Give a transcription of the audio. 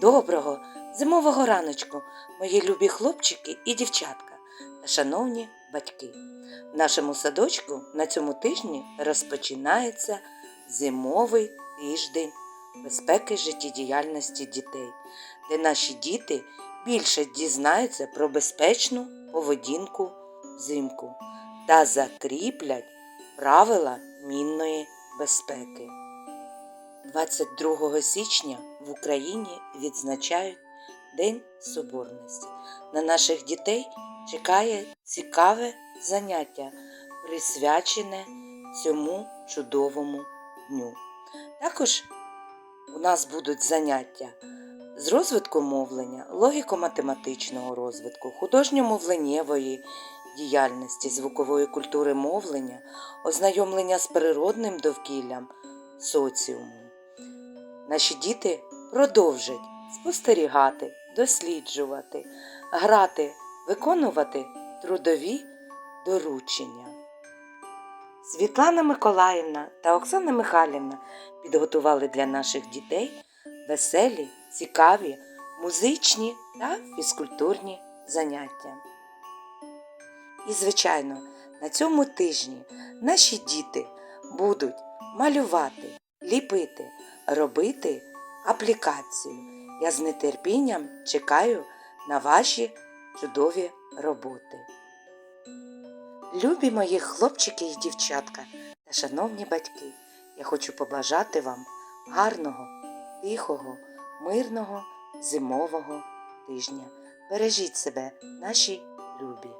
Доброго зимового раночку, мої любі хлопчики і дівчатка та шановні батьки. В нашому садочку на цьому тижні розпочинається зимовий тиждень безпеки життєдіяльності дітей, де наші діти більше дізнаються про безпечну поведінку взимку та закріплять правила мінної безпеки. 22 січня в Україні відзначають День Соборності. На наших дітей чекає цікаве заняття, присвячене цьому чудовому дню. Також у нас будуть заняття з розвитку мовлення, логіко-математичного розвитку, художньо-мовленнєвої діяльності, звукової культури мовлення, ознайомлення з природним довкіллям, соціумом. Наші діти продовжать спостерігати, досліджувати, грати, виконувати трудові доручення. Світлана Миколаївна та Оксана Михайлівна підготували для наших дітей веселі, цікаві, музичні та фізкультурні заняття. І, звичайно, на цьому тижні наші діти будуть малювати, ліпити, робити аплікацію. Я з нетерпінням чекаю на ваші чудові роботи. Любі мої хлопчики і дівчатка та шановні батьки, я хочу побажати вам гарного, тихого, мирного зимового тижня. Бережіть себе, наші любі!